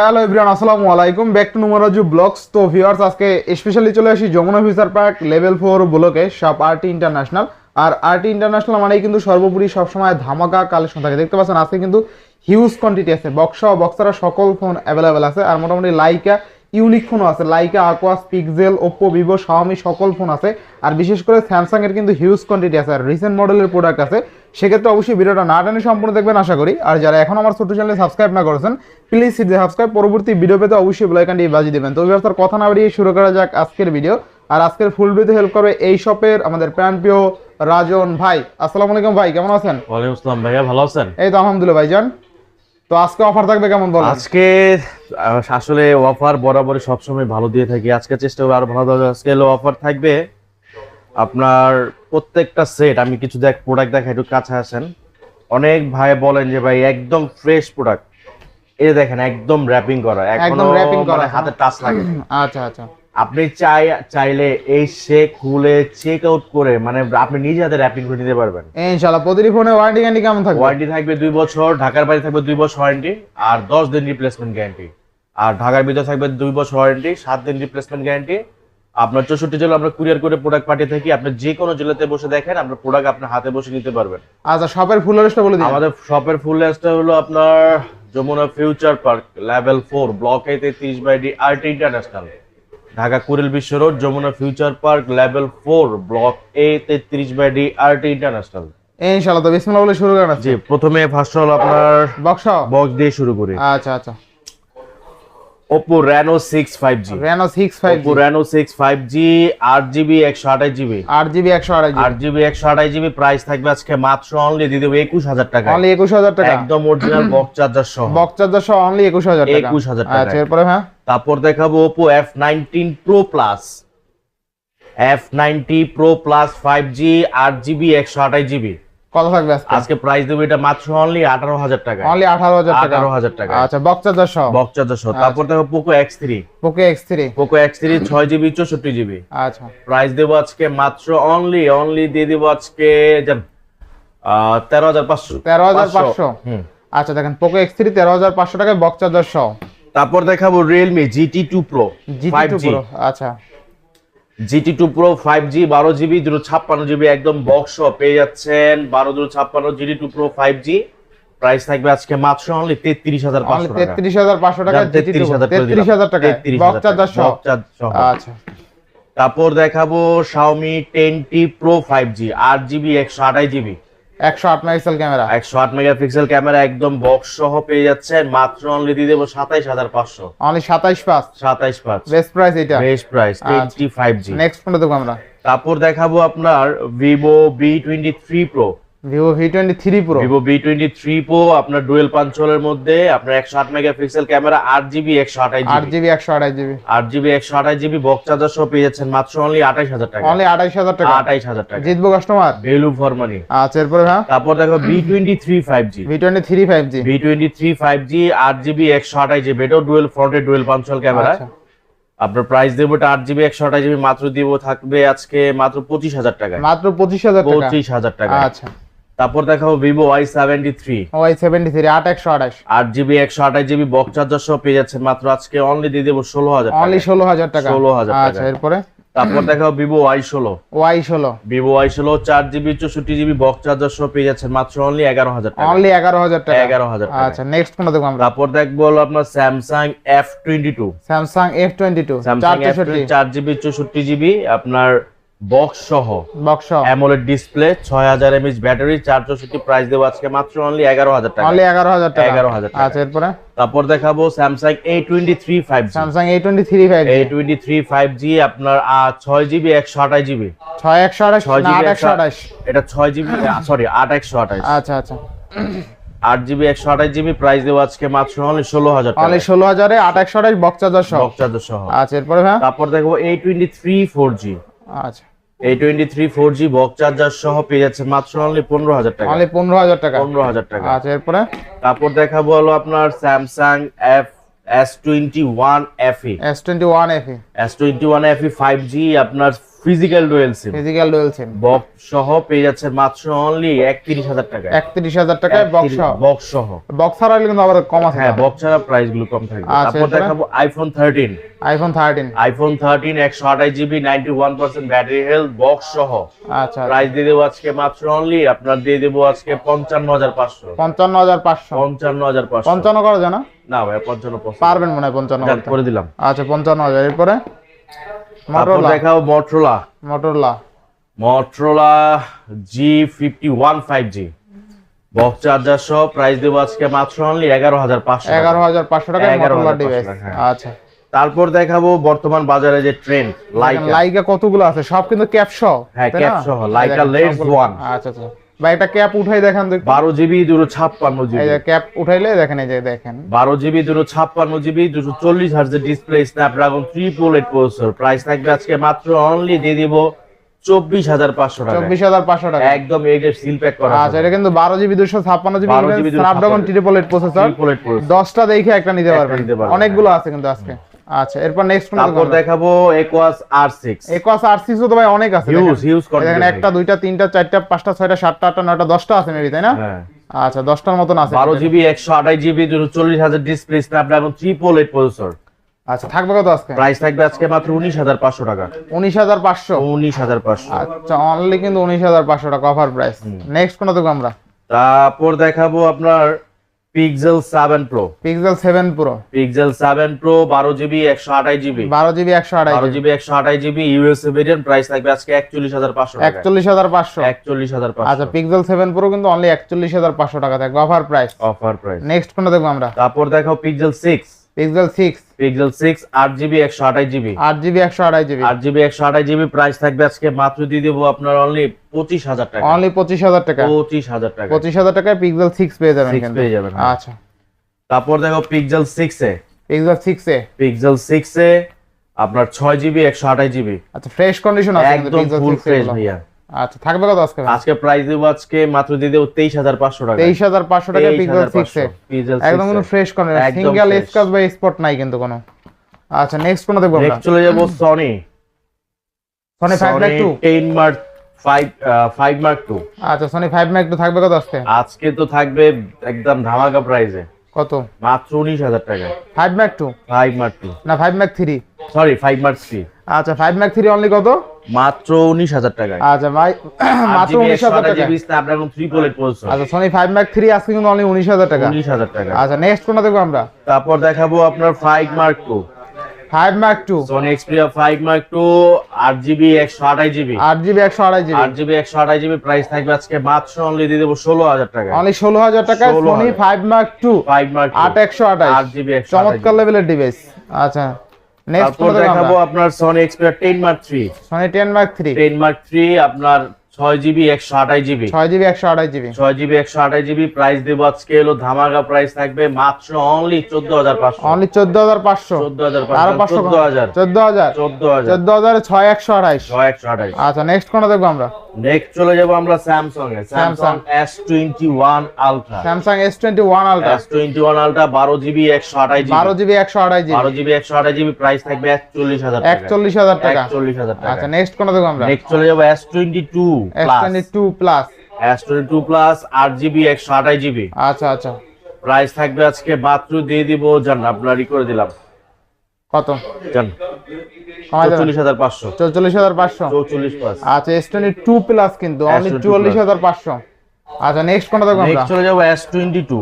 Hello everyone আসসালামু আলাইকুম। Back to নুমারাজু ব্লগস তো ভিউয়ার্স আজকে স্পেশালি চলে আসি Jamuna future park level four ব্লকে সব আরটি ইন্টারন্যাশনাল আর আরটি ইন্টারন্যাশনাল মানেই কিন্তু সর্বোপরি সবসময় ধামাকা কালেকশন থাকে। দেখতে পাচ্ছেন, আজকে কিন্তু হিউজ কোয়ান্টিটি আছে। বক্সা বক্সারা সকল ফোন অ্যাভেলেবেল আছে। আর মোটামুটি লাইকা ইউনিক ফোনও আছে। Leica Aquos Pixel Oppo Vivo Xiaomi সকল ফোন আছে। আর বিশেষ করে স্যামসাং এর কিন্তু হিউজ কোয়ান্টিটি আছে। আর রিসেন্ট মডেলের প্রোডাক্ট আছে। সেক্ষেত্রে অবশ্যই ভিডিওটা না টানে সম্পূর্ণ দেখবেন আশা করি। আর যারা এখন আমার ছোট চ্যানেলে সাবস্ক্রাইব না করেছেন প্লিজ সিট সাবস্ক্রাইব পরবর্তী ভিডিও পেতে অবশ্যই বেলাইকানটি বাজিয়ে দেবেন। তো ব্যবস্থার কথা না বাড়িয়ে শুরু করা যাক আজকের ভিডিও আর আজকের ফুল ভিডিওতে হেল্প করবে এই শপের আমাদের প্যান প্রিয় রাজন ভাই। আসসালামু আলাইকুম ভাই কেমন আছেন? ওয়ালাইকুম আসসালাম ভাইয়া ভালো আছেন? এই তো আলহামদুলিল্লাহ ভাইজান। তো আজকে অফার থাকবে কেমন বলেন? আজকে আসলে অফার বরাবরই সবসময় ভালো দিয়ে থাকি। আজকে চেষ্টা করব আরও ভালো আজকে অফার থাকবে আপনার প্রত্যেকটা সেট আমি কিছু দেখ প্রোডাক্ট দেখা একটু কাছে আসেন। অনেক ভাই বলেন যে ভাই একদম ফ্রেশ প্রোডাক্ট এই দেখেন একদম র্যাপিং করা একদম র্যাপিং করা, মানে হাতে টাচ লাগে আচ্ছা আচ্ছা। আপনি চাই চাইলে এই সে খুলে চেক আউট করে মানে আপনি নিজে হাতে র্যাপিং করে নিতে পারবেন। ইনশাআল্লাহ প্রতিটি ফোনে ওয়ারেন্টি গ্যারান্টি কেমন থাকবে? ওয়ারেন্টি থাকবে দুই বছর ঢাকার বাইরে থাকবে দুই বছর ওয়ারেন্টি আর দশ দিন রিপ্লেসমেন্ট গ্যারান্টি আর ঢাকার ভিতরে থাকবে দুই বছর ওয়ারেন্টি সাত দিন রিপ্লেসমেন্ট গ্যারান্টি আপনার চৌষট্টি জেলা আমরা কুরিয়ার করে প্রোডাক্ট পাঠিয়ে থাকি। আপনি যে কোনো জেলাতে বসে দেখেন আপনার প্রোডাক্ট আপনার হাতে বসে নিতে পারবেন। আচ্ছা শপের ফুল লিস্টটা বলে দিন। আমাদের শপের ফুল লেসটা হলো আপনার Jamuna future park level four block A তেত্রিশ by D RT international Dhaka Kuril Bishwa road Jamuna future park level four block A তেত্রিশ বাই ডি আরটি ইন্টারন্যাশনাল ইনশাআল্লাহ তো বিসমিল্লাহ বলে শুরু করেন জি প্রথমে ফার্স্ট হলো আপনার বক্স বক্স দিয়ে শুরু করি। আচ্ছা আচ্ছা। Oppo Reno 6 5G Reno six five Oppo Reno 6 5G 8GB 128GB আট জিবি একশো আড়াই জিবি 8GB 128GB প্রাইস থাকবে আজকে মাত্র অনলি দিয়ে দেবো 21000 টাকা অনলি একুশ হাজার টাকা। একদম অরিজিনাল বক্স চার্জার সহ। বক্স চার্জার সহ অনলি একুশ হাজার টাকা। 21,000 টাকা। আচ্ছা এরপরে হ্যাঁ। তারপর দেখাবো Oppo F19 Pro Plus F90 Pro Plus 5G 8GB 128GB কত থাকবে আজকে? প্রাইস দেবো এটা মাত্র অনলি 18000 টাকা। অনলি আঠারো হাজার টাকা। 18000 টাকা। আচ্ছা বক্স চার্জার সহ? বক্স চার্জার সহ। তারপর দেখো Poco X3 Poco X three Poco X3 6GB 64GB আচ্ছা। প্রাইস দেবো আজকে মাত্র অনলি অনলি দিয়ে দেবো আজকে যান তেরো হাজার পাঁচশো। তেরো হাজার পাঁচশো। হুম। আচ্ছা দেখেন পোকো এক্স থ্রি তেরো হাজার পাঁচশো টাকায় বক্স চার্জার সহ। তারপর দেখাবো Realme GT two pro GT five two pro আচ্ছা। GT two pro five G বারো জিবি দুটো ছাপ্পান্ন জিবি একদম বক্স পেয়ে যাচ্ছেন। বারো দুটো ছাপ্পান্ন GT two pro five G price থাকবে আজকে মাত্র অনলি তেত্রিশ হাজার পাঁচশো তেত্রিশ হাজার পাঁচশো টাকা তেত্রিশ হাজার তেত্রিশ হাজার টাকা আচ্ছা। তারপর দেখাবো Xiaomi ten T pro five G আট জিবি একশো আঠাশ জিবি একশো আট মেগাপিক্সেল ক্যামেরা। একশো আট মেগাপিক্সেল ক্যামেরা একদম বক্স সহ পেয়ে যাচ্ছেন মাত্র অনলি দিয়ে দেবো সাতাইশ হাজার পাঁচশো। অনলি সাতাইশ পাঁচ। সাতাইশ পাঁচ। বেস্ট প্রাইস এটা best price twenty five G next ফোনটা দেখব আমরা। তারপর দেখাবো আপনার Vivo B twenty three pro Vivo V twenty three pro Vivo B twenty three pro আপনার ডুয়েল পাঞ্চলের মধ্যে আপনার একশো আট মেগাপিক্সেল ক্যামেরা আট জিবি একশো আঠাশ আট জিবি একশো আঠাশ জিবি। আট জিবি একশো আঠাশ জিবি বক্স চার্জার সহ পেয়ে যাচ্ছেন মাত্র অনলি আঠাইশ হাজার টাকা। অনলি আঠাইশ হাজার টাকা। আঠাইশ হাজার টাকা। জিতবো কাস্টমার ভ্যালু ফর মানি আচ্ছা এরপরে হ্যাঁ? তারপর দেখো B twenty three five G V twenty three five G V twenty three five G আট জিবি একশো আঠাশ জিবি এটাও ডুয়েল ফ্রন্টে ডুয়েল পাঞ্চল ক্যামেরা। আচ্ছা। আপনার প্রাইস দেবো আট জিবি একশো আঠাশ জিবি মাত্র দিব থাকবে আজকে মাত্র পঁচিশ হাজার টাকা মাত্র পঁচিশ হাজার টাকা। পঁচিশ হাজার টাকা আচ্ছা। তারপর দেখাবো Vivo Y seventy three Y seventy three আট একশো আঠাশ। আট জিবি একশো আঠাশ জিবি বক্স চার্জার সহ পেয়ে যাচ্ছেন মাত্র আজকে। অনলি দিয়ে দেবো ষোলো হাজার অনলি ষোলো হাজার টাকা। 16,000 টাকা। আচ্ছা এরপরে? তারপর দেখাবো ভিভো ওয়াই ষোলো। ওয়াই ষোলো। ভিভো ওয়াই ষোলো চার জিবি চৌষট্টি জিবি বক্স চার্জার সহ পেয়ে যাচ্ছেন মাত্র অনলি এগারো হাজার টাকা। অনলি এগারো হাজার টাকা। এগারো হাজার আচ্ছা নেক্সট কোনটা দেখব আমরা? তারপর দেখব হলো আপনার Samsung F twenty two Samsung F twenty two Samsung চার জিবি চৌষট্টি জিবি আপনার বক্স সহ বক্স অ্যামোলেড ডিসপ্লে ছয় হাজার এমএইচ ব্যাটারি প্রাইস দেবো আজকে মাত্র অনলি এগারো হাজার টাকা। অনলি এগারো হাজার টাকা। 11,000 টাকা। আচ্ছা এরপরে? তারপর দেখাবো স্যামসাং আপনার আহ, ছয় জিবি একশো আঠাশ জিবি ছয় একশো আঠাশ ছয় না জিবি আট একশো আঠাশ। এটা ছয় জিবি সরি আট একশো আঠাশ। আচ্ছা আচ্ছা। আট জিবি একশো আঠাশ জিবি প্রাইস দেবো আজকে মাত্র অনলি ষোলো হাজার অনলি টাকা ষোলো হাজারে আট একশো আঠাশ বক্স চার্জার সহ। বক্স চার্জার সহ। আচ্ছা এরপরে হ্যাঁ তারপর দেখব A twenty three four G আচ্ছা। এই twenty three four G box charger সহ পেয়ে যাচ্ছে মাত্র অনলি পনেরো হাজার টাকা। অনলি পনেরো হাজার টাকা। পনেরো হাজার টাকা। আচ্ছা এরপরে? তারপর দেখাবো হলো আপনার Samsung F S twenty one F S twenty one F S twenty one F five G আপনার physical dual SIM physical dual SIM box সহ পেয়ে যাচ্ছে মাত্র অনলি একত্রিশ হাজার টাকা একত্রিশ হাজার টাকায় বক্স বক্স সহ। বক্স ছাড়া কিন্তু আবার কম আছে হ্যাঁ বক্স ছাড়া প্রাইসগুলো কম থাকবে। আচ্ছা, তারপর দেখাবো iPhone thirteen iPhone thirteen iPhone thirteen একশো আঠাশ GB ninety one percent battery health box সহ। আচ্ছা প্রাইস দিয়ে দেবো আজকে মাত্র অনলি আপনার দিয়ে দেবো আজকে পঞ্চান্ন হাজার পাঁচশো। পঞ্চান্ন হাজার পাঁচশো। পঞ্চান্ন হাজার পাঁচশো। পঞ্চান্ন করা যায় না না ভাই পঞ্চান্ন পাঁচশো পারবেন মনে হয় পঞ্চান্ন যাক, করতে। করে দিলাম। আচ্ছা পঞ্চান্ন হাজার। এরপরে? তারপর মোটরলা দেখাবো Motorola Motorola Motorola G fifty one five G box charger সহ প্রাইস দেবো আজকে মাত্র অনলি এগারো হাজার পাঁচশো এগারো হাজার পাঁচশো টাকা 11,500 ডিভাইস হ্যাঁ। আচ্ছা। তারপর দেখাবো বর্তমান বাজারে যে ট্রেন্ড লাইকা লাইকা কতগুলো আছে? সব কিন্তু ক্যাপ সহ হ্যাঁ, তাই cap না? সহ, এই Leica দেখেন, Lens সবগুলো- One। আচ্ছা আচ্ছা। ভাই ক্যাপ উঠাই দেখান তো একটু। বারো জিবি দুটো ছাপ্পান্ন এই যে ক্যাপ উঠাইলে দেখেন এই যে দেখেন। বারো জিবি দুটো ছাপ্পান্ন জিবি দুশো চল্লিশ হার্জের ডিসপ্লে স্ন্যাপড্রাগন প্রসেসর প্রাইস থাকবে আজকে মাত্র অনলি দিয়ে দিব চব্বিশ হাজার পাঁচশো টাকা চব্বিশ হাজার পাঁচশো টাকা একদম এগের সিল প্যাক করা আচ্ছা এটা কিন্তু বারো জিবি দুশো ছাপ্পান্ন GB 12 Snapdragon triple eight processor দশটা দেখে একটা নিতে নিতে পারবেন, অনেকগুলো আছে কিন্তু আজকে। আচ্ছা এরপর নেক্সট কোন তারপর দেখাবো একোয়াস আর সিক্স একস আর তো ভাই অনেক আছে হিউজ দেখেন। হিউজ এই দেখেন একটা দুইটা তিনটা চারটা পাঁচটা ছয়টা সাতটা আটটা নয়টা দশটা আছে মেবি তাই না? হ্যাঁ। আচ্ছা দশটার মতন আছে। বারো জিবি একশো আঠাশ জিবি চল্লিশ হাজার display Snapdragon triple eight processor আচ্ছা থাকবে কত আজকে? প্রাইস থাকবে আজকে মাত্র উনিশ হাজার পাঁচশো টাকা। উনিশ হাজার পাঁচশো? উনিশ হাজার পাঁচশো। আচ্ছা অনলি কিন্তু উনিশ হাজার পাঁচশো টাকা অফার প্রাইস নেক্সট কোন দেখব আমরা? তারপর দেখাবো আপনার Pixel 7 pro Pixel 7 pro Pixel 7 pro বারো জিবি একশো আঠাশ জিবি বারো জিবি একশো আড়াই বারো জিবি একশো আঠাশ জিবি ইউএসএ ভেরিয়েন্ট প্রাইস থাকবে আজকে একচল্লিশ হাজার পাঁচশো টাকা একচল্লিশ হাজার পাঁচশো। একচল্লিশ হাজার আচ্ছা পাঁচশো পিক্সেল সেভেন প্রো কিন্তু অনলি একচল্লিশ হাজার পাঁচশো টাকা থাকবে offer price offer price next কোনটা দেখব আমরা? তারপর দেখো Pixel six Pixel six Pixel six আট জিবি একশো আঠাশ জিবি আট জিবি একশো আড়াই জিবি আট জিবি একশো আঠাশ জিবি প্রাইস থাকবে আজকে মাত্র দিয়ে দেবো আপনার অনলি পঁচিশ হাজার টাকা। অনলি পঁচিশ হাজার টাকা। পঁচিশ হাজার টাকা। পঁচিশ হাজার টাকায় পিক্সেল সিক্স পেয়ে যাবেন কিন্তু। পেয়ে যাবেন, হ্যাঁ। আচ্ছা। তারপর দেখো Pixel six A. Pixel six A. Pixel six A আপনার ছয় জিবি একশো আঠাশ জিবি আচ্ছা ফ্রেশ কন্ডিশন আছে একদম ফুল ফ্রেশ ভাইয়া। আচ্ছা থাকবে কত আজকে আজকে প্রাইস দেবো আজকে মাত্র দিয়ে দেবো তেইশ হাজার পাঁচশো টাকা। তেইশ হাজার পাঁচশো টাকা পিক্সেল সিক্স এ। একদম 6 কোনো ফ্রেশ একদম সিঙ্গেল। স্কাচ বা স্পট নাই কিন্তু কোনো। আচ্ছা নেক্সট কোন দেখব আমরা? নেক্সট চলে যাব Sony Sony five lakh two ten mark five five mark two আচ্ছা সনি ফাইভ ম্যাক টু থাকবে কত আজকে? আজকে তো থাকবে একদম ধামাকা প্রাইসে কত? মাত্র উনিশ হাজার টাকা। Five mark two five mark two না five mark three sorry five mark three আচ্ছা ফাইভ ম্যাক থ্রি অনলি কত? মাত্র উনিশ হাজার টাকা আচ্ছা ভাই মাত্র উনিশ হাজার টাকা আপনার কোন থ্রি পোলের প্রসেসর আচ্ছা সনি ফাইভ ম্যাক থ্রি আজকে কিন্তু অনলি উনিশ হাজার টাকা। উনিশ হাজার টাকা। আচ্ছা নেক্সট কোনটা দেখব আমরা? তারপর দেখাবো আপনার five mark two five mark two Sony Xperia five mark two আট জিবি একশো আঠাশ জিবি আট জিবি একশো আট জিবি একশো আঠাশ জিবি প্রাইস থাকবে আজকে মাত্র অনলি দিয়ে দেবো ষোলো হাজার টাকা। অনলি ষোলো হাজার টাকায় 16,000 Sony five mark two five mark আট একশো আঠাশ। আট জিবি একশো চমৎকার লেভেলের ডিভাইস আচ্ছা নেক্সট দেখাবো আপনার Sony Xperia ten mark three Sony ten mark three ten mark three আপনার ছয় জিবি একশো আঠাশ জিবি। ছয় জিবি একশো আড়াই জিবি। ছয় জিবি একশো আঠাশ জিবি প্রাইস দেবো আজকে এলো ধামাকা প্রাইস থাকবে মাত্র অনলি চোদ্দ হাজার পাঁচশো। অনলি চোদ্দ হাজার পাঁচশো। চোদ্দ হাজার পাঁচশো চোদ্দ হাজার। চোদ্দ হাজার। চোদ্দ হাজার। চোদ্দ হাজারে ছয় একশো আড়াইশ ছয় একশো আঠাশ। আচ্ছা নেক্সট কোনটা দেখব আমরা? নেক্সট চলে যাব আমরা Samsung A Samsung S twenty one ultra Samsung S twenty one ultra S twenty one ultra বারো জিবি একশো আঠাশ বারো জিবি একশো আড়াই জিবি। বারো জিবি একশো আঠাশ জিবি প্রাইস থাকবে একচল্লিশ হাজার একচল্লিশ হাজার টাকা। একচল্লিশ হাজার টাকা। আচ্ছা নেক্সট কোনটা দেখব আমরা? নেক্সট চলে যাব S twenty two two plus S twenty two plus আট জিবি একশো আঠাশ জিবি আচ্ছা আচ্ছা। প্রাইস থাকবে আজকে দিয়ে দিব জান আপনার ই করে দিলাম। কত? জান চল্লিশ হাজার পাঁচশো। চৌচল্লিশ হাজার পাঁচশো? চৌচল্লিশ আচ্ছা এস টোয়েন্টি টু প্লাস কিন্তু অনলি চুয়াল্লিশ হাজার পাঁচশো। আচ্ছা নেক্সট কোনটা দেখব আমরা? নেক্সট চলে যাব S twenty two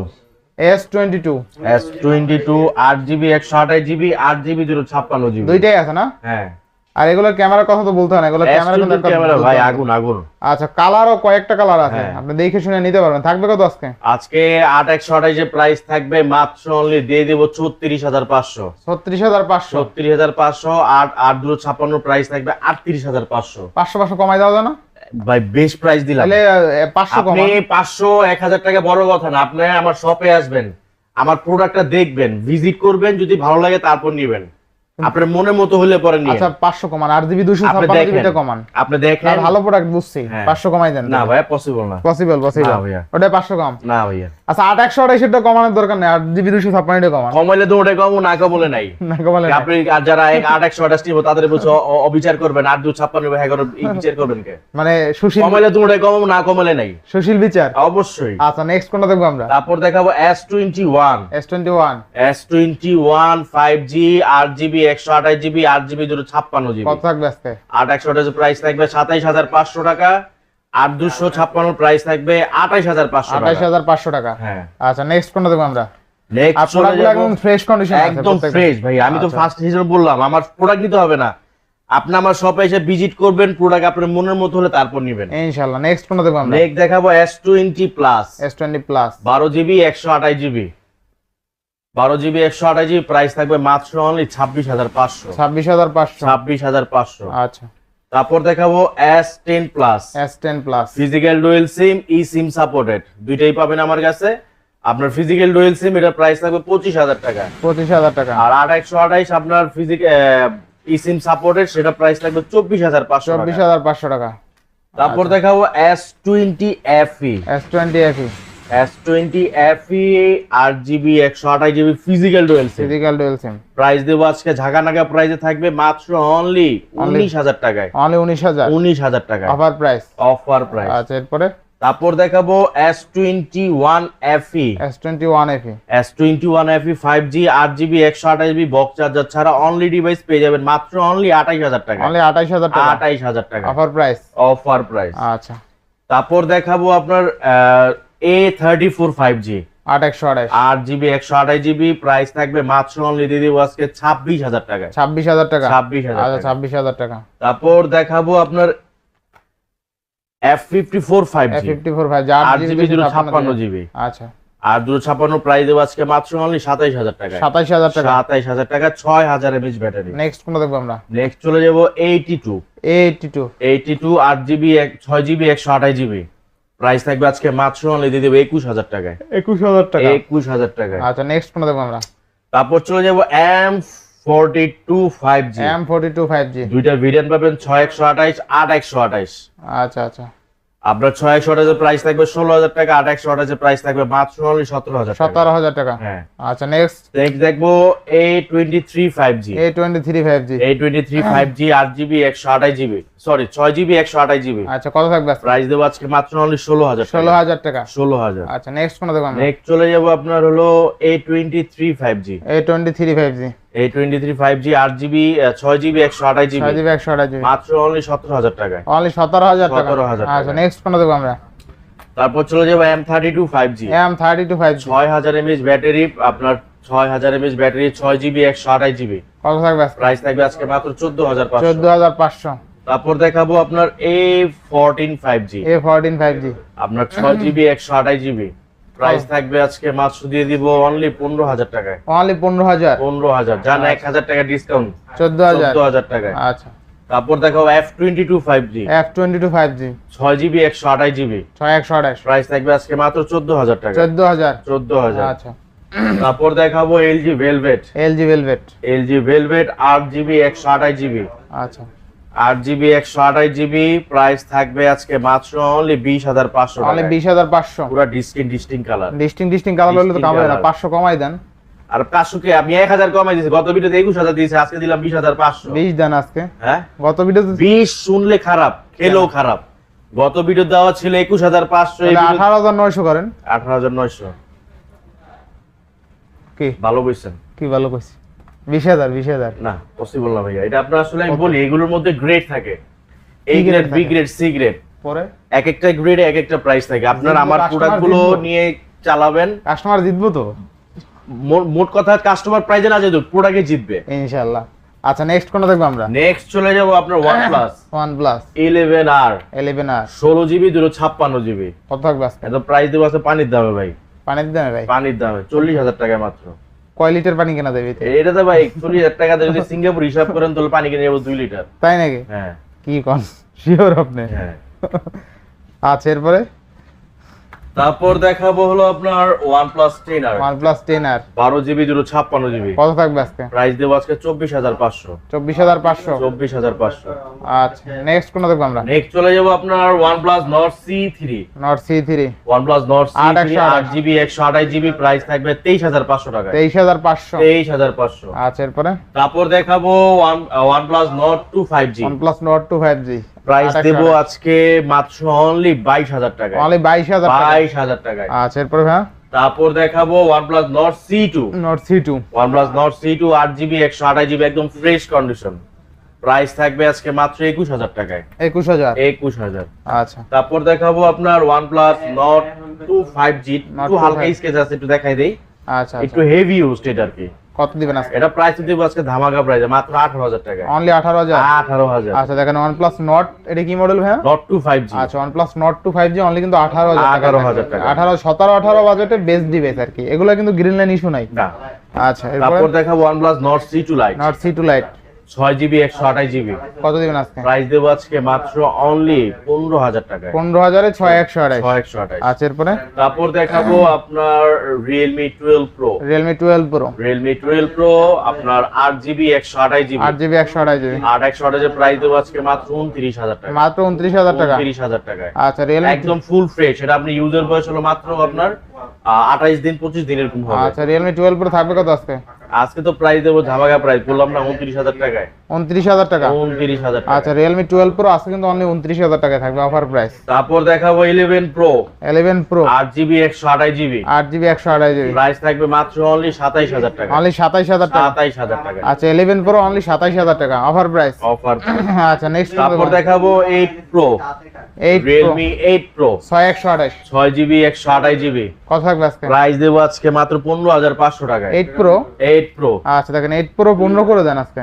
S twenty two S twenty two আট জিবি একশো আঠাশ জিবি আট জিবি দুটো ছাপ্পান্ন জিবি দুইটাই আছে না? হ্যাঁ। আর এগুলোর ক্যামেরার কথা তো বলতে হয় না এগুলোর ক্যামেরা ক্যামেরা ভাই আগুন আগুন। আচ্ছা কালারও কয়েকটা কালার আছে হ্যাঁ। আপনি দেখে শুনে নিতে পারবেন। থাকবে কত আজকে? আজকে আট একশো আঠাশে প্রাইস থাকবে মাত্র অনলি দিয়ে দেবো ছত্রিশ হাজার পাঁচশো। ছত্রিশ হাজার পাঁচশো। ছত্রিশ হাজার পাঁচশো আট আট দুটো ছাপ্পান্ন প্রাইস থাকবে আটত্রিশ হাজার পাঁচশো। পাঁচশো পাঁচশো কমাই দেওয়া যায় না? ভাই বেশ প্রাইস দিলাম। আপনি পাঁচশো এক হাজার টাকা বড় কথা না আপনি আমার শপে আসবেন আমার প্রোডাক্টটা দেখবেন ভিজিট করবেন যদি ভালো লাগে তারপর নিবেন। আপনার মনের মতো হলে পরে নিয়ে আচ্ছা পাঁচশো কমান। আট জিবি দুশো আপনি ছাপ্পান্ন দেখেন জিবিটা কমান। আপনি দেখেন। ভালো প্রোডাক্ট বুঝছি। হ্যাঁ। পাঁচশো কমাই দেন না ভাইয়া পসিবল না। পসিবল পসিবল না ভাইয়া। ওটা পাঁচশো কম। না ভাইয়া। আচ্ছা আট একশো আড়াইশোটা কমানোর দরকার নেই। আট জিবি দুশো ছাপ্পান্নটা কমান। কমাইলে তো ওটা কম না কমলে নাই। না কমালে। আপনি আর যারা এক আট একশো আঠাশ নিব তাদের অ- অবিচার করবেন। আট দু ছাপ্পান্ন হ্যাঁ করো এই বিচার করবেন কে? মানে সুশীল কমাইলে তো ওটা কম না কমালে নাই। সুশীল বিচার? অবশ্যই। আচ্ছা নেক্সট কোনটা দেখব আমরা? তারপর দেখাবো S twenty one S twenty one S twenty one five G আট জিবি একশো আঠাশ জিবি আট জিবি দুটো ছাপ্পান্ন জিবি। আট একশো আঠাশ প্রাইস থাকবে সাতাইশ হাজার পাঁচশো টাকা আট দুশো ছাপ্পান্ন প্রাইস থাকবে আঠাইশ হাজার পাঁচশো আঠাইশ হাজার পাঁচশো টাকা। হ্যাঁ। আচ্ছা নেক্সট কোনটা আমরা? আর একদম ফ্রেশ কন্ডিশন একদম ফ্রেশ ভাই। আমি তো আচ্ছা। ফার্স্ট হিসেবে বললাম আমার প্রোডাক্ট নিতে হবে না। আপনি আমার শপে এসে ভিজিট করবেন প্রোডাক্ট আপনার মনের মতো হলে তারপর নেবেন। ইনশাআল্লাহ নেক্সট কোনটা আমরা? নেক্সট দেখাবো প্লাস এস টোয়েন্টি প্লাস বারো জিবি একশো আঠাশ জিবি। বারো জিবি একশো আঠাশ জিবি প্রাইস থাকবে মাত্র অনলি ছাব্বিশ হাজার পাঁচশো। ছাব্বিশ হাজার পাঁচশো। ছাব্বিশ হাজার পাঁচশো। আচ্ছা। তারপর দেখাবো S ten plus S ten plus physical dual SIM E SIM supported দুইটাই পাবেন আমার কাছে। আপনার ফিজিক্যাল ডুয়েল সিম এটার প্রাইস থাকবে পঁচিশ হাজার টাকা। পঁচিশ হাজার টাকা। আর আট একশো আঠাইশ আপনার ফিজিক ই সিম সাপোর্টেড সেটা প্রাইস থাকবে চব্বিশ হাজার পাঁচশো চব্বিশ হাজার পাঁচশো টাকা। তারপর দেখাবো S twenty F E S twenty S twenty F E আট জিবি একশো আঠাশ GB physical dual SIM physical dual SIM price দেবো আজকে ঝাঁকা নাগা প্রাইসে থাকবে মাত্র অনলি উনিশ হাজার টাকায়। অনলি উনিশ হাজার। উনিশ হাজার টাকায়। অফার প্রাইস অফার প্রাইস আচ্ছা এরপরে? তারপর দেখাবো S twenty one F E S twenty one FE S twenty one F E five G আট জিবি একশো আঠাশ জিবি বক্স চার্জার ছাড়া অনলি ডিভাইস পেয়ে যাবেন মাত্র অনলি আঠাইশ হাজার টাকা অনলি আঠাইশ হাজার টাকা। আঠাইশ হাজার টাকা। অফার প্রাইস অফার প্রাইস আচ্ছা। তারপর দেখাবো আপনার A thirty four five G আট জিবি একশো আঠাশ জিবি প্রাইস থাকবে মাত্র অনলি আজকে ছাব্বিশ হাজার টাকা ছাব্বিশ হাজার টাকা? ছাব্বিশ হাজার ছাব্বিশ হাজার টাকা। তারপর দেখাবো আপনার F fifty four five fifty four five আট জিবি ছাপ্পান্ন জিবি। আচ্ছা। আর দুটো ছাপ্পান্ন প্রাইস দেবো আজকে মাত্র অনলি সাতাইশ হাজার টাকা সাতাইশ হাজার টাকা। সাতাইশ হাজার টাকা ছয় হাজার এমএচ ব্যাটারি নেক্সট কোনটা দেখব আমরা? নেক্সট চলে যাব eighty two eighty two eighty two আট জিবি ছয় জিবি একশো আঠাশ জিবি। প্রাইস থাকবে আজকে মাত্র অনলি দিয়ে দেবো একুশ হাজার টাকায়। একুশ হাজার টাকা। একুশ হাজার টাকায়। আচ্ছা নেক্সট কোনটা দেবো আমরা। তারপর চলে যাব M forty two five G M forty two five G দুইটা ভেরিয়েন্ট পাবেন ছয় একশো আঠাইশ আট একশো আঠাইশ আচ্ছা আচ্ছা। আপনার ছয় একশো আঠাশের প্রাইস থাকবে ষোলো হাজার টাকা আট একশো আঠাশের প্রাইস থাকবে মাত্র সতেরো হাজার সতেরো হাজার টাকা। হ্যাঁ। আচ্ছা নেক্সট নেক্সট দেখব A twenty three five G A twenty three five G A twenty three five G আট জিবি একশো আঠাশ জিবি সরি ছয় জিবি একশো আঠাশ জিবি আচ্ছা কত থাকবে প্রাইস দেবো আজকে মাত্র অনলি ষোলো হাজার ষোলো হাজার টাকা। ষোলো হাজার। আচ্ছা নেক্সট কোনটা দেখব নেক্সট চলে যাব আপনার হলো A twenty three five G A twenty three five G A twenty three five G আট জিবি ছয় জিবি একশো আঠাশ জিবি জিবি একশো আঠাশ জিবি মাত্র অনলি সতেরো হাজার টাকায়। অনলি সতেরো হাজার টাকা। 17,000 আচ্ছা নেক্সট আমরা। তারপর চলে যাব M thirty two five G M thirty two five ছয় হাজার এমএচ ব্যাটারি আপনার ছয় হাজার এমএচ ব্যাটারি ছয় জিবি একশো আঠাশ জিবি কত থাকবে প্রাইস থাকবে আজকে মাত্র চোদ্দ হাজার চোদ্দ হাজার পাঁচশো। তারপর দেখাবো আপনার A fourteen five G A fourteen five G আপনার ছয় জিবি একশো আঠাশ জিবি প্রাইস থাকবে আজকে মাত্র দিয়ে দিব অনলি পনেরো হাজার টাকায়। অনলি পনেরো হাজার? পনেরো হাজার জান এক হাজার টাকা ডিসকাউন্ট চোদ্দ হাজার? চোদ্দ হাজার টাকায়। আচ্ছা। তারপর জি ছয় জিবি একশো আঠাশ ছয় একশো আঠাশ। প্রাইস থাকবে আজকে মাত্র চোদ্দ হাজার টাকা চোদ্দ হাজার? চোদ্দ হাজার। আচ্ছা। তারপর দেখাবো LG Velvet L G Velvet LG Velvet আট জিবি একশো আঠাশ জিবি আচ্ছা। আট জিবি একশো আঠাশ জিবি প্রাইস থাকবে আজকে মাত্র অনলি বিশ হাজার পাঁচশো অনলি বিশ হাজার পাঁচশো। পুরো ডিস্টিং ডিস্টিং কালার ডিস্টিং ডিস্টিং কালার হলে তো কামাবে না পাঁচশো কমাই দেন। আর পাঁচশোকে আমি এক হাজার কমাই দিয়েছি গত ভিডিওতে একুশ হাজার দিয়েছি আজকে দিলাম বিশ হাজার পাঁচশো। বিশ দেন আজকে। হ্যাঁ? গত ভিডিও বিশ শুনলে খারাপ খেলেও খারাপ। গত ভিডিও দেওয়া ছিল একুশ হাজার পাঁচশো আঠারো হাজার নয়শো করেন। আঠারো হাজার নয়শো। কি? ভালো বলছেন কি ভালো কইছি? বিশ হাজার বিশ হাজার। না পসিবল না ভাইয়া। এটা আপনার আসলে আমি বলি এগুলোর মধ্যে গ্রেড থাকে। এই grade B grade C grade পরে? এক একটা গ্রেডে এক একটা প্রাইস থাকে। আপনার আমার customer প্রোডাক্টগুলো জিতবো। নিয়ে চালাবেন। কাস্টমার জিতবো তো? মোট কথা কাস্টমার প্রাইজে না যেত প্রোডাক্টে জিতবে। ইনশাল্লাহ আচ্ছা নেক্সট কোনটা দেখব আমরা? নেক্সট চলে যাব আপনার ইলেভেন আর ইলেভেন আর ষোলো জিবি দুটো ছাপ্পান্ন জিবি কত থাকবে আজকে? এত প্রাইস দেবো আছে পানির দামে ভাই। পানির দামে ভাই? পানির দামে চল্লিশ হাজার টাকা মাত্র। কয় লিটার পানি কেনা দেবে এটা তো ভাই চল্লিশ হাজার টাকা দিয়ে যদি সিঙ্গাপুর হিসাব করেন তাহলে পানি কিনে যাব দুই লিটার। তাই নাকি? হ্যাঁ। কি কন? শিওর আপনি। হ্যাঁ। আচ্ছা এরপরে? তারপর দেখাবো হলো আপনার One Plus ten R. One Plus ten R. বারো জিবি দুটো ছাপ্পান্ন জিবি কত থাকবে আজকে? প্রাইস দেবো আজকে চব্বিশ হাজার পাঁচশো। চব্বিশ হাজার পাঁচশো? চব্বিশ হাজার পাঁচশো। আচ্ছা নেক্সট কোনটা দেখব আমরা? নেক্সট চলে যাব আপনার One Plus Nord C three Nord C three One Plus Nord C আট থ্রি একশো আট। জিবি একশো আঠাশ জিবি প্রাইস থাকবে তেইশ হাজার পাঁচশো টাকা তেইশ হাজার পাঁচশো। তেইশ হাজার পাঁচশো। আচ্ছা এরপরে? তারপর দেখাবো one One Plus Nord two five G One Plus Nord two five G price দেবো আজকে মাত্র অনলি বাইশ হাজার টাকা অনলি বাইশ হাজার টাকা। বাইশ হাজার টাকায়। আচ্ছা এরপরে হ্যাঁ তারপর দেখাবো One Plus Nord C two আট জিবি একশো আঠাশ জিবি একদম ফ্রেশ কন্ডিশন প্রাইস থাকবে আজকে মাত্র একুশ হাজার টাকায়। একুশ হাজার? একুশ হাজার। আচ্ছা। তারপর দেখাবো আপনার নট টু ফাইভ জি একটু হালকা স্কেচ আছে একটু দেখাই দেই। আচ্ছা একটু হেভি ইউজড এটা আর কি। কত দিবেন আজকে? এটা প্রাইস দিব আজকে ধামাকা প্রাইস মাত্র আঠারো হাজার টাকা। অনলি আঠারো হাজার? আঠারো হাজার। আচ্ছা দেখেন OnePlus Nord এটা কি মডেল ভাই ফাইভ জি আচ্ছা টু ফাইভ জি অনলি কিন্তু আঠারো হাজার 18,000 টাকা। আঠারো সতেরো আঠারো বাজেটে বেস্ট ডিভাইস আর কি। এগুলো কিন্তু গ্রিন লাইন ইস্যু নাই। না। আচ্ছা তারপর এরপরে দেখাবো C two Lite Nord C two Lite ছয় জিবি একশো আঠাশ জিবি। কত দিবেন আজকে? প্রাইস দেবো আজকে মাত্র অনলি পনেরো হাজার টাকায়। পনেরো হাজারে ছয় একশো আড়াই ছয় একশো আঠাশ। আচ্ছা এরপরে? তারপর দেখাবো আপনার Realme twelve Pro Realme twelve Pro Realme twelve Pro আপনার আট জিবি একশো আঠাশ জিবি। আট জিবি একশো আড়াই জিবি। আট একশো আঠাশের প্রাইস দেবো আজকে মাত্র উনত্রিশ হাজার টাকা মাত্র উনত্রিশ হাজার টাকা? উনত্রিশ হাজার টাকায়। আচ্ছা রিয়েলমি একদম ফুল ফ্রেশ এটা আপনি ইউজার বয়স হলো মাত্র আপনার আঠাইশ দিন পঁচিশ দিন এরকম হবে। আচ্ছা রিয়েলমি টুয়েলভ প্রো থাকবে কত আজকে? আজকে তো প্রাইস দেবো ঝামাকা প্রাইস বললাম না উনত্রিশ হাজার টাকায়। উনত্রিশ হাজার টাকা। উনত্রিশ হাজার টাকা। আচ্ছা রিয়েলমি টুয়েলভ প্রো আজকে কিন্তু অনলি উনত্রিশ হাজার টাকায় থাকবে অফার প্রাইস তারপর দেখাবো ইলেভেন প্রো ইলেভেন প্রো আট জিবি একশো আঠাশ জিবি আট জিবি একশো আড়াই জিবি প্রাইস থাকবে মাত্র অনলি সাতাইশ হাজার টাকা। অনলি সাতাইশ হাজার টাকা। সাতাইশ হাজার টাকা। আচ্ছা ইলেভেন প্রো অনলি সাতাইশ হাজার টাকা। অফার প্রাইস অফার আচ্ছা নেক্সট তারপর দেখাবো eight Pro Realme eight Pro ছয় একশো আঠাশ। ছয় জিবি একশো আঠাশ জিবি কত থাকবে আজকে? প্রাইস দেবো আজকে মাত্র পনেরো হাজার পাঁচশো টাকায়। এইট প্রো এইট প্রো আচ্ছা দেখেন এইট প্রো পনেরো করে দেন আজকে।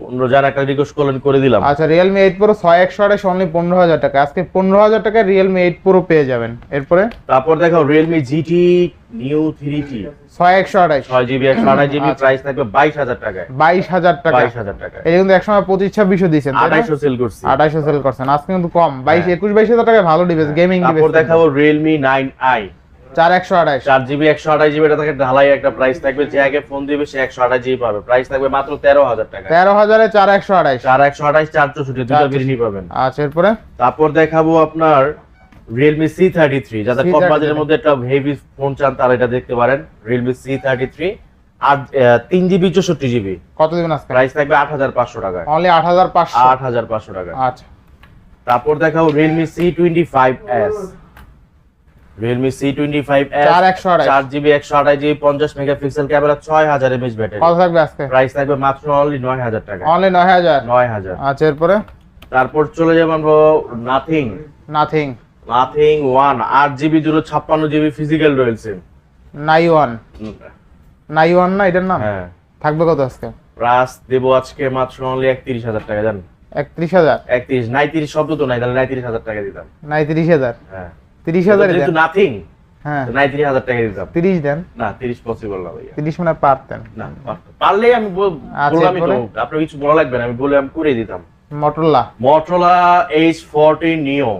পনেরো রিকোয়েস্ট করলেন করে দিলাম। আচ্ছা রিয়েলমি এইট প্রো ছয় একশো অনলি পনেরো হাজার টাকা। আজকে পনেরো হাজার রিয়েলমি এইট প্রো পেয়ে যাবেন। এরপরে? তারপর দেখো Realme GT Neo three T ছয় একশো ছয় জিবি একশো জিবি। প্রাইস থাকবে বাইশ হাজার টাকায়। বাইশ হাজার টাকা। বাইশ হাজার কিন্তু একসময় পঁচিশ ছাব্বিশও দিয়েছেন আঠাইশো সেল করছি। সেল করছেন। আজকে কিন্তু কম। বাইশ একুশ বাইশ হাজার টাকায় ভালো ডিভাইস গেমিং ডিভাইস দেখাবো রিয়েলমি নাইন আই চার একশো আঠাশ চার জিবি একশো আঠাশ জিবি এটা থেকে ঢালাই একটা প্রাইস থাকবে। যে আগে ফোন দিবে সে একশো আঠাশ জিবি পাবে। প্রাইস থাকবে মাত্র তেরো হাজার টাকা। তেরো হাজারে চার একশো আঠাশ চার একশো আঠাশ চার চৌষট্টি দুটো চার পাবেন। আচ্ছা এরপরে? তারপর দেখাবো আপনার রিয়েলমি সি থার্টি থ্রি যাদের কম C33 বাজেটের মধ্যে একটা হেভি ফোন চান তারা এটা দেখতে পারেন। রিয়েলমি সি থার্টি থ্রি আর তিন জিবি চৌষট্টি জিবি। কত দিবেন আজকে? প্রাইস থাকবে আট হাজার পাঁচশো টাকা অনলি আট হাজার পাঁচশো। আট হাজার পাঁচশো টাকা আচ্ছা। তারপর দেখাবো Realme C twenty five S আঠাশ চার জিবি একশো আঠাশ জিবি পঞ্চাশ মেগাপিক্সেল ক্যামেরা ছয় হাজার এমএচ ব্যাটারি কত থাকবে আজকে? প্রাইস থাকবে মাত্র অনলি নয় হাজার টাকা। অনলি নয় হাজার? নয় হাজার। আচ্ছা এরপরে? তারপর চলে যাব আমরা নাথিং নাথিং নাথিং ওয়ান আট জিবি দুটো ছাপ্পান্ন জিবি ফিজিক্যাল রয়েছে নাই ওয়ান নাই ওয়ান না এটার নাম? হ্যাঁ। থাকবে কত আজকে? প্রাইস দেবো আজকে মাত্র অনলি একত্রিশ হাজার টাকা জান একত্রিশ হাজার? একত্রিশ নাই তিরিশ শব্দ তো নাই তাহলে নাই তিরিশ হাজার টাকা দিতাম। নাই তিরিশ হাজার? হ্যাঁ। তিরিশ হাজার নাথিং হ্যাঁ। নাই তিরিশ হাজার টাকা দিতাম তিরিশ দেন। না তিরিশ পসিবল না ভাইয়া। তিরিশ মানে পারতেন না পারলেই আমি আচ্ছা, বললামই তো আপনার কিছু বলা লাগবে না আমি বলে আমি করে দিতাম। মটোরলা এইচ ফোরটি নিও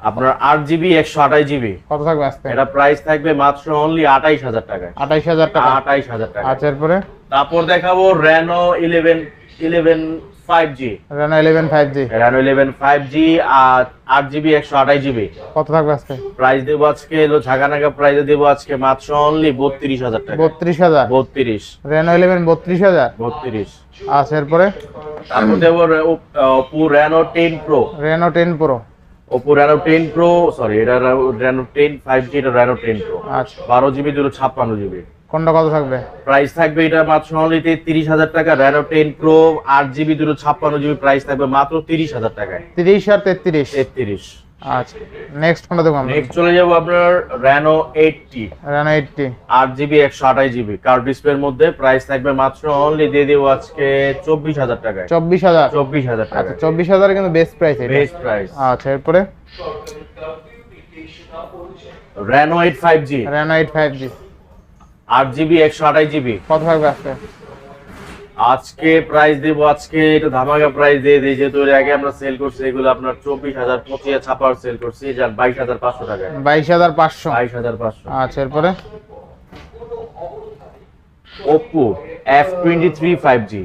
আপনার আট জিবি একশো আঠাশ জিবি কত থাকবে আজকে? এটা প্রাইস থাকবে মাত্র অনলি আঠাইশ হাজার টাকায়। আঠাইশ হাজার টাকা। আঠাইশ হাজার টাকা। আচ্ছা এরপরে? তারপর দেখাবো Reno eleven eleven five G. Reno eleven five G Reno eleven five G আর আট জিবি একশো আঠাশ জিবি কত থাকবে আজকে? প্রাইস দেবো আজকে এলো ঝাঁকানাকা প্রাইস দেবো আজকে মাত্র অনলি বত্রিশ হাজার টাকা। বত্রিশ হাজার? বত্রিশ। রেনো ইলেভেন বত্রিশ হাজার? বত্রিশ। আচ্ছা এরপরে? তারপর দেবো Oppo Reno ten Pro Reno ten Pro Oppo Reno ten Pro sorry এটা রেনো টেন ফাইভ জি এটা রেনো টেন প্রো আচ্ছা। বারো জিবি দুটো ছাপ্পান্ন জিবি কোনটা কত থাকবে? প্রাইস থাকবে এটা মাত্র অনলি তিরিশ হাজার টাকা রেনো টেন প্রো আট জিবি দুটো ছাপ্পান্ন জিবি প্রাইস থাকবে মাত্র তিরিশ হাজার টাকায়। তিরিশ আর তেত্রিশ? তেত্রিশ। আচ্ছা নেক্সট কোনটা দেখব আমরা। নেক্সট চলে যাব আপনার এইটটি আট জিবি একশো আঠাশ জিবি। কার ডিসপ্লের মধ্যে প্রাইস থাকবে মাত্র অনলি দিয়ে দেবো আজকে চব্বিশ হাজার টাকায়। চব্বিশ হাজার? চব্বিশ হাজার টাকা আচ্ছা চব্বিশ হাজার কিন্তু বেস্ট প্রাইস এটা। বেস্ট প্রাইস আচ্ছা এরপরে? Five G Reno eight five G আট জিবি একশো আঠাশ জিবি। কত থাকবে আজকে? আজকে প্রাইস দেবো আজকে এটা ধামাকা প্রাইস দিয়ে দিই যেহেতু এর আগে আমরা সেল করছি এগুলো আপনার চব্বিশ হাজার পঁচিশ ছাপার সেল করছি যার বাইশ হাজার পাঁচশো টাকায়। বাইশ হাজার পাঁচশো? বাইশ হাজার পাঁচশো। আচ্ছা এরপরে? Oppo F twenty three five G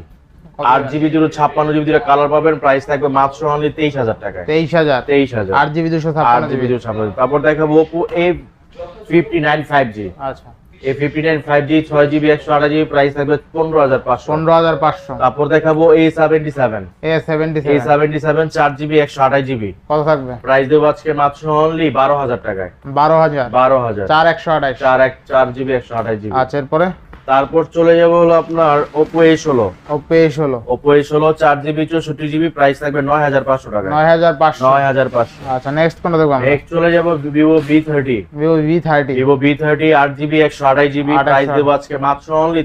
আট জিবি দুটো ছাপ্পান্ন জিবি দুটো কালার পাবেন প্রাইস থাকবে মাত্র অনলি তেইশ হাজার টাকায়। তেইশ হাজার? তেইশ হাজার। আট জিবি দুশো আট জিবি দুটো ছাপ্পান্ন। তারপর দেখাবো Oppo A fifty nine five G আচ্ছা। A fifty nine five G ছয় জিবি একশো আঠাশ জিবি প্রাইস থাকবে পনেরো হাজার পাঁচশো। পনেরো হাজার পাঁচশো। তারপর দেখাবো A seventy seven A seventy A seventy seven চার জিবি একশো আঠাশ জিবি কত থাকবে? প্রাইস দেবো আজকে মাত্র অনলি বারো হাজার টাকায়। বারো হাজার। বারো হাজার। চার একশো আঠাইশ চার এক চার জিবি একশো আঠাশ জিবি আচ্ছা এরপরে? তারপর চলে যাব হলো আপনার ওপো এ ষোলো। ওপো এ ষোলো। ওপো এ ষোলো চার জিবি চৌষট্টি জিবি প্রাইস থাকবে নয় হাজার পাঁচশো টাকা। নয় হাজার পাঁচশো। নয় হাজার পাঁচশো। আচ্ছা নেক্সট কোনটা দেখব আমরা? নেক্সট চলে যাব Vivo V thirty Vivo V thirty Vivo V thirty আট জিবি একশো আঠাশ জিবি 28 প্রাইস দেবো আজকে মাত্র অনলি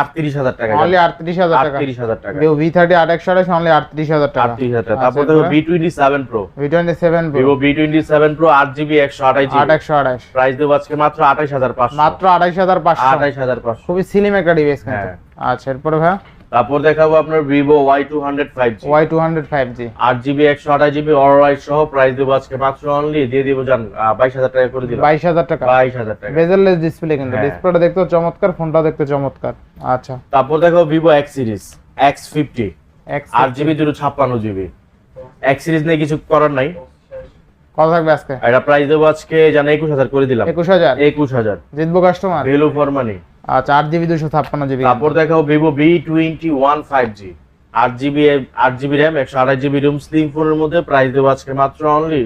আটত্রিশ হাজার টাকা। অনলি আটত্রিশ হাজার টাকা। আটত্রিশ হাজার টাকা। ভিভো ভি থার্টি আট একশো আঠাইশ অনলি আটত্রিশ হাজার টাকা। আটত্রিশ হাজার টাকা। তারপর দেখো? Twenty seven Pro V twenty seven Vivo V twenty seven Pro আট জিবি একশো আঠাশ আট একশো আঠাইশ প্রাইস দেবো আজকে মাত্র আঠাশ হাজার পাঁচশো। মাত্র আঠাইশ হাজার পাঁচশো। আঠাশ হাজার পাঁচশো। খুবই সিলিম একটা ডিভাইস কিন্তু। হ্যাঁ। আচ্ছা এরপরে ভাই তারপর দেখাবো আপনার Vivo Y two hundred five G Y two hundred five G আট জিবি একশো আঠাশ জিবি অরওয়াই সহ প্রাইস দেবো আজকে মাত্র অনলি দিয়ে দিব জান বাইশ হাজার টাকা করে দিলাম। বাইশ হাজার টাকা। বাইশ হাজার টাকা। বেজারলেস ডিসপ্লে কিন্তু হ্যাঁ। ডিসপ্লেটা দেখতে চমৎকার ফোনটা দেখতে চমৎকার। আচ্ছা। তারপর দেখো Vivo X series X fifty আট জিবি দুটো ছাপ্পান্ন জিবি এক্স সিরিজ নিয়ে কিছু করার নাই। কত থাকবে আজকে? এটা প্রাইস দেবো আজকে জানা একুশ হাজার করে দিলাম। একুশ হাজার। একুশ হাজার। জিতবো কাস্টমার ভ্যালু ফর মানি আচ্ছা আট জিবি দুশো ছাপ্পান্ন জিবি তারপর দেখাও Vivo V twenty one five G আট জিবি আট জিবি র্যাম একশো আঠাশ জিবি রুম স্লিম ফোনের মধ্যে প্রাইস দেবো আজকে মাত্র অনলি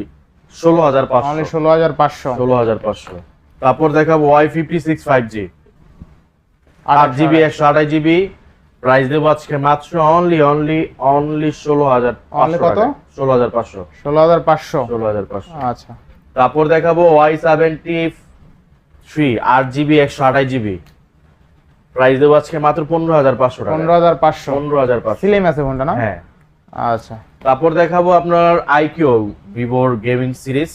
ষোলো হাজার অনলি পাঁচশো ষোলো হাজার পাঁচশো। ষোলো হাজার পাঁচশো। তারপর দেখাবো Y fifty six five G আট জিবি একশো আঠাশ জিবি প্রাইস দেবো আজকে মাত্র অনলি অনলি অনলি ষোলো হাজার Only কত? ষোলো হাজার পাঁচশো। ষোলো হাজার পাঁচশো। ষোলো হাজার পাঁচশো। আচ্ছা। তারপর দেখাবো ওয়াই সেভেন্টি থ্রি আট জিবি একশো আঠাশ জিবি। প্রাইস দেবো আজকে মাত্র পনেরো হাজার পাঁচশো টাকা। পনেরো হাজার পাঁচশো। পনেরো হাজার পাঁচশো। সিলিম আছে ফোনটা না হ্যাঁ। আচ্ছা। তারপর দেখাবো আপনার আইকিউ ভিভোর gaming series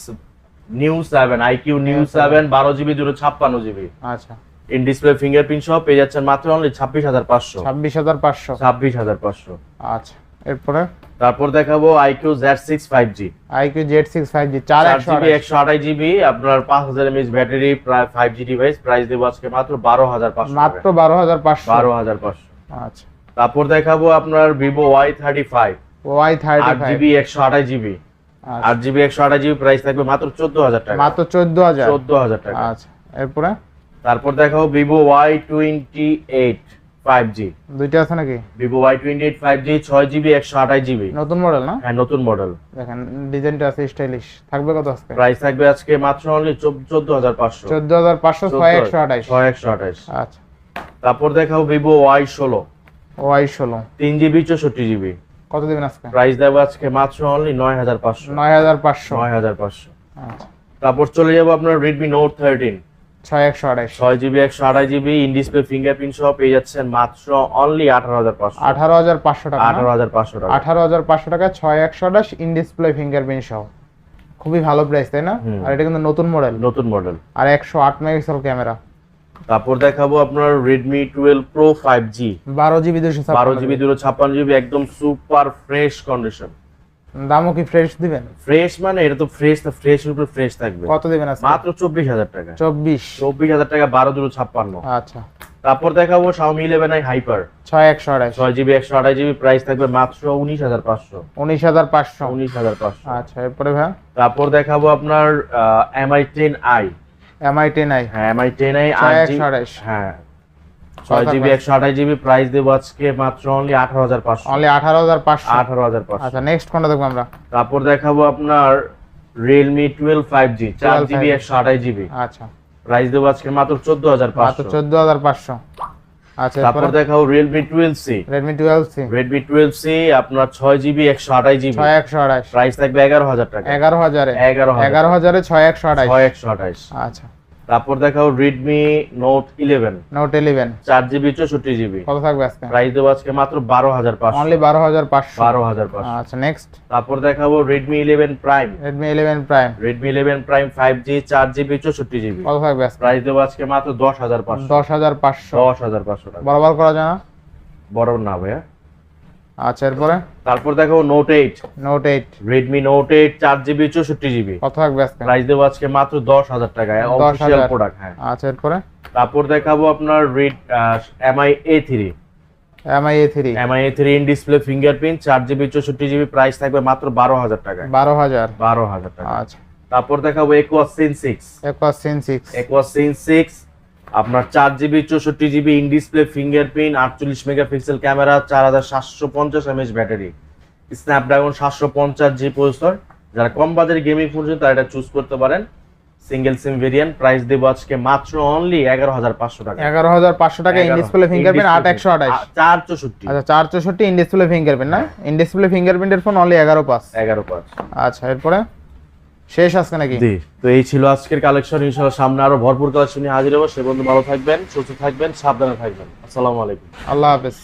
Neo seven iQOO Neo seven বারো জিবি দুটো ছাপ্পান্ন জিবি আচ্ছা। ইন ডিসপ্লে ফিঙ্গারপ্রিন্ট সহ পেয়ে যাচ্ছেন মাত্র অনলি ছাব্বিশ হাজার পাঁচশো। ছাব্বিশ হাজার পাঁচশো। ছাব্বিশ হাজার পাঁচশো। আচ্ছা। এরপরে? তারপর দেখাবো iQOO Z six five G iQOO Z six five G চার চার একশো জিবি একশো আঠাশ জিবি আপনার পাঁচ হাজার এমএস ব্যাটারি প্রায় ফাইভ জি ডিভাইস প্রাইস দেবো আজকে মাত্র বারো হাজার পাঁচশো মাত্র বারো হাজার পাঁচশো। বারো হাজার পাঁচশো। আচ্ছা। তারপর দেখাবো আপনার Vivo Y thirty five Y thirty আট ফাইভ জিবি একশো আঠাশ জিবি। আট জিবি একশো আঠাশ জিবি প্রাইস থাকবে মাত্র চোদ্দ হাজার টাকা। মাত্র চোদ্দ হাজার। চোদ্দ হাজার টাকা। আচ্ছা। এরপরে? তারপর দেখাবো Vivo Y twenty eight five G দুইটা আছে নাকি? ছয় জিবি একশো আঠাশ জিবি নতুন মডেল না? হ্যাঁ নতুন মডেল দেখেন ডিজাইনটা আছে স্টাইলিশ থাকবে কত আজকে? প্রাইস থাকবে আজকে মাত্র অনলি চোদ্দ হাজার পাঁচশো। চোদ্দ হাজার পাঁচশো ছয় একশো আঠাইশ একশো আঠাশ। আচ্ছা। তারপর দেখাবো ভিভো ওয়াই ষোলো। ওয়াই ষোলো। তিন জিবি চৌষট্টি জিবি কত দিবেন আজকে? প্রাইস দেবো আজকে মাত্র অনলি নয় হাজার পাঁচশো। নয় হাজার পাঁচশো। নয় হাজার পাঁচশো। আচ্ছা। তারপর চলে যাব আপনার রেডমি নোট থার্টিন ছয় জিবি একশো আঠাশ জিবি ফিঙ্গারপ্রিন্ট সহ পেয়ে যাচ্ছেন মাত্র অনলি আঠারো হাজার পাঁচশো। আঠারো হাজার পাঁচশো টাকা আঠারো হাজার পাঁচশো টাকা। আঠারো হাজার পাঁচশো টাকা ছয় একশো আঠাশ ইন ডিসপ্লে ফিঙ্গারপ্রিন্ট সহ। খুবই ভালো প্রাইস তাই না? আর এটা কিন্তু নতুন মডেল নতুন মডেল আর একশো আট মেগাপিক্সেল ক্যামেরা। তারপর দেখাবো আপনার Redmi twelve Pro five G বারো জিবি দুশো বারো জিবি দুটো ছাপ্পান্ন জিবি একদম সুপার ফ্রেশ কন্ডিশন দামও কি ফ্রেশ দিবেন? ফ্রেশ মানে এটা তো ফ্রেশ তো ফ্রেশ উপর ফ্রেশ থাকবে। কত দিবেন আজকে? মাত্র চব্বিশ হাজার টাকা। চব্বিশ। চব্বিশ হাজার টাকা বারো দুটো ছাপ্পান্ন। আচ্ছা। তারপর দেখাবো শাওমি ইলেভেন আই হাইপার ছয় একশো আঠাশ ছয় জিবি একশো আঠাশ জিবি প্রাইস থাকবে মাত্র উনিশ হাজার পাঁচশো। উনিশ হাজার পাঁচশো। উনিশ হাজার পাঁচশো। আচ্ছা এরপরে ভাই তারপর দেখাবো আপনার আই এমআই টেন আই হ্যাঁ এমআই টেন আই ছয় একশো জিবি হ্যাঁ। ছয় জিবি একশো আঠাশ জিবি প্রাইস দেবো আজকে মাত্র অনলি আঠারো হাজার পাঁচশো। অনলি আঠারো হাজার পাঁচশো। আঠারো হাজার পাঁচশো। আচ্ছা নেক্সট কোনটা দেখব আমরা? তারপর দেখাবো আপনার রিয়েলমি টুয়েলভ ফাইভ জি চার জিবি একশো আঠাশ জিবি আচ্ছা। প্রাইস দেবো আজকে মাত্র চোদ্দ হাজার পাঁচশো। চোদ্দ হাজার পাঁচশো। আচ্ছা তারপর দেখাবো আপনার প্রাইস থাকবে টাকা। একশো আঠাশ। ছয় একশো আঠাশ। আচ্ছা। তারপর দেখাও ইলেভেন নোট ইলেভেন চার জিবি চৌষট্টি জিবি কত থাকবে আজকে? প্রাইস দেবো আজকে মাত্র বারো হাজার পাঁচশো। অনলি বারো হাজার পাঁচশো। বারো হাজার পাঁচশো। আচ্ছা নেক্সট তারপর দেখাবো Redmi eleven Prime Redmi eleven Prime five G চার জিবি চৌষট্টি জিবি কত থাকবে আজকে? প্রাইস দেবো আজকে মাত্র দশ হাজার পাঁচশো। দশ হাজার পাঁচশো। দশ হাজার পাঁচশো টাকা। বরাবর করা যায় না? বড় না ভাইয়া। আচ্ছা এরপরে? তারপর দেখো Note eight Note eight Redmi Note eight চার জিবি চৌষট্টি জিবি কত থাকবে আজকে? প্রাইস দেবো আজকে মাত্র দশ হাজার টাকায় অফিসিয়াল প্রোডাক্ট হ্যাঁ। আচ্ছা এরপরে? তারপর দেখাবো আপনার Red Mi A three Mi A three Mi A three in display fingerprint চার জিবি চৌষট্টি জিবি প্রাইস থাকবে মাত্র বারো হাজার টাকায়। বারো হাজার। বারো হাজার টাকা। আচ্ছা। তারপর দেখাবো Aquos Sense six Aquos Sense six Aquos Sense six আপনার চার জিবি চৌষট্টি জিবি ইন ডিসপ্লে ফিঙ্গারপ্রিন্ট আটচল্লিশ মেগাপিক্সেল ক্যামেরা চার হাজার সাতশো পঞ্চাশ এমএচ ব্যাটারি স্ন্যাপড্রাগন সাতশো পঞ্চাশ জি প্রসেসর যারা কম বাজারে গেমিং ফোন তারা এটা চুজ করতে পারেন। সিঙ্গেল সিম ভেরিয়েন্ট প্রাইস দেবো আজকে মাত্র অনলি এগারো হাজার পাঁচশো টাকা। এগারো হাজার পাঁচশো টাকা ইন ডিসপ্লে ফিঙ্গারপ্রিন্ট আট একশো আঠাশ। চার চৌষট্টি। আচ্ছা চার চৌষট্টি ইন ডিসপ্লে ফিঙ্গারপ্রিন্ট না? ইন ডিসপ্লে ফিঙ্গারপ্রিন্টের ফোন অনলি এগারো পাঁচ। এগারো পাঁচ। আচ্ছা এরপরে? শেষ আজকে নাকি? জি তো এই ছিল আজকের কালেকশন ইনশাআল্লাহ সামনে আরও ভরপুর কালেকশন নিয়ে হাজির হব। সে বন্ধু ভালো থাকবেন সুস্থ থাকবেন সাবধানে থাকবেন। আসসালামু আলাইকুম। আল্লাহ হাফেজ।